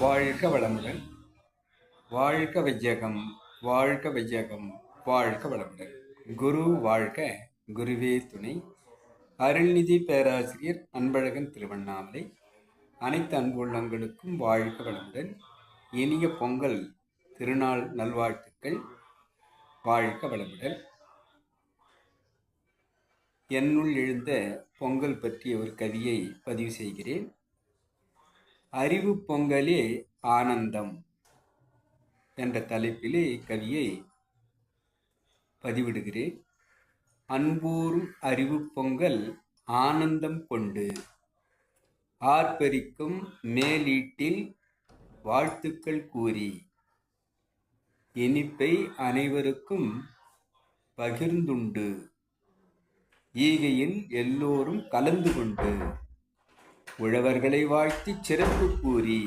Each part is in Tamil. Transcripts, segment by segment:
வாழ்க வளமுடன். வாழ்க விஜயகம் வாழ்க விஜயகம் வாழ்க வளமுடன். குரு வாழ்க குருவே துணை. அருள்நிதி பேராசிரியர் அன்பழகன் திருவண்ணாமலை. அனைத்து அன்புள்ளங்களுக்கும் வாழ்க வளமுடன். இனிய பொங்கல் திருநாள் நல்வாழ்த்துக்கள். வாழ்க வளமுடன். என்னுள் எழுந்த பொங்கல் பற்றிய ஒரு கவியை பதிவு செய்கிறேன். அறிவு பொங்கலே ஆனந்தம் என்ற தலைப்பிலே கவியை பதிவிடுகிறேன். அன்பூரும் அறிவு பொங்கல் ஆனந்தம் கொண்டு ஆர்ப்பரிக்கும் மேலீட்டில் வாழ்த்துக்கள் கூறி இனிப்பை அனைவருக்கும் பகிர்ந்துண்டு. ஈகையில் எல்லோரும் கலந்து கொண்டு உழவர்களை வாழ்த்தி சிறப்பு கூறி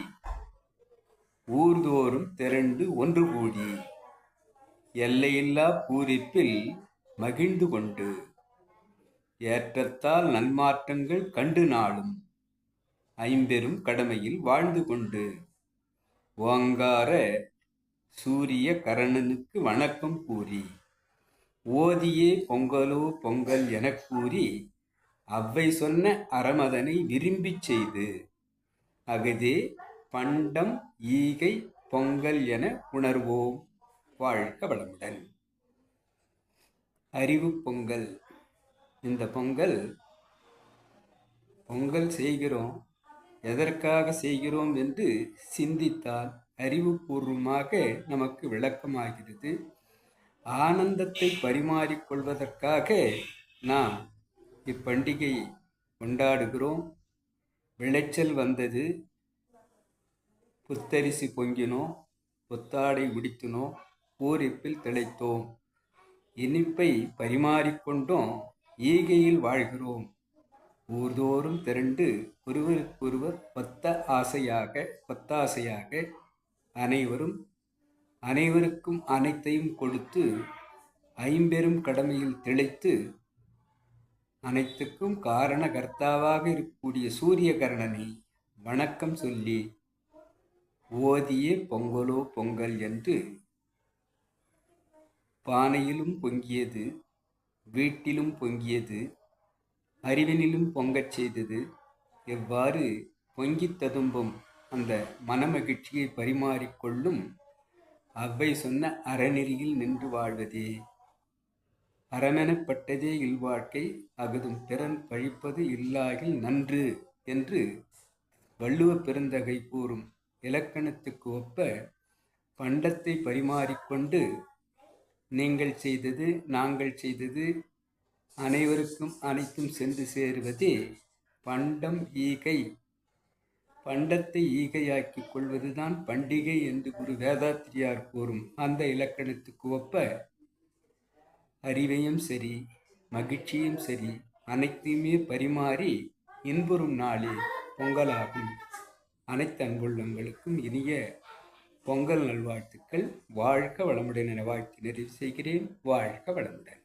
ஊர்தோறும் திரண்டு ஒன்று கூடி எல்லையில்லா பூரிப்பில் மகிழ்ந்து கொண்டு ஏற்றத்தால் நன்மாற்றங்கள் கண்டு நாளும் ஐம்பெரும் கடமையில் வாழ்ந்து கொண்டு ஓங்கார சூரிய கரணனுக்கு வணக்கம் கூறி ஓதியே பொங்கலோ பொங்கல் எனக் கூறி அவ்வை சொன்ன அறமதனை விரும்பிச் செய்து அகதே பண்டம் ஈகை பொங்கல் என உணர்வோம். வாழ்க வளமுடன். அறிவு பொங்கல். இந்த பொங்கல் பொங்கல் செய்கிறோம். எதற்காக செய்கிறோம் என்று சிந்தித்தால் அறிவுபூர்வமாக நமக்கு விளக்கமாகிறது. ஆனந்தத்தை பரிமாறிக்கொள்வதற்காக நாம் இப்பண்டிகையை கொண்டாடுகிறோம். விளைச்சல் வந்தது. புத்தரிசி பொங்கினோம். புத்தாடை உடித்தினோம் பூரிப்பில் திளைத்தோம். இனிப்பை பரிமாறிக்கொண்டோம். ஈகையில் வாழ்கிறோம். ஊர்தோறும் திரண்டு ஒருவருக்கொருவர் ஒத்த ஆசையாக ஒத்தாசையாக அனைவரும் அனைவருக்கும் அனைத்தையும் கொடுத்து ஐம்பெரும் கடமையில் திளைத்து அனைத்துக்கும் காரண கர்த்தாவாக இருக்கக்கூடிய சூரிய கரணனை வணக்கம் சொல்லி ஓதியே பொங்கலோ பொங்கல் என்று பானையிலும் பொங்கியது வீட்டிலும் பொங்கியது அறிவினிலும் பொங்கச் செய்தது. எவ்வாறு பொங்கித் ததும்பும் அந்த மனமகிழ்ச்சியை பரிமாறிக்கொள்ளும்? அவ்வை சொன்ன அறநெறியில் நின்று வாழ்வதே அறமெனப்பட்டதே இல்வாழ்க்கை அஃதும் திறன் பழிப்பது இல்லாகில் நன்று என்று வள்ளுவ பெருந்தகை கூறும் இலக்கணத்துக்கு ஒப்ப பண்டத்தை பரிமாறிக்கொண்டு நீங்கள் செய்தது நாங்கள் செய்தது அனைவருக்கும் அனைத்தும் சென்று சேருவதே பண்டம் ஈகை. பண்டத்தை ஈகையாக்கிக் கொள்வதுதான் பண்டிகை என்று குரு வேதாத்திரியார் கூறும் அந்த இலக்கணத்துக்கு ஒப்ப அறிவையும் சரி மகிழ்ச்சியும் சரி அனைத்தையுமே பரிமாறி இன்புறும் நாளே பொங்கலாகும். அனைத்து அன்புள்ளங்களுக்கும் இனிய பொங்கல் நல்வாழ்த்துக்கள். வாழ்க வளமுடன் என வாழ்த்து நிறைவு செய்கிறேன். வாழ்க வளமுடன்.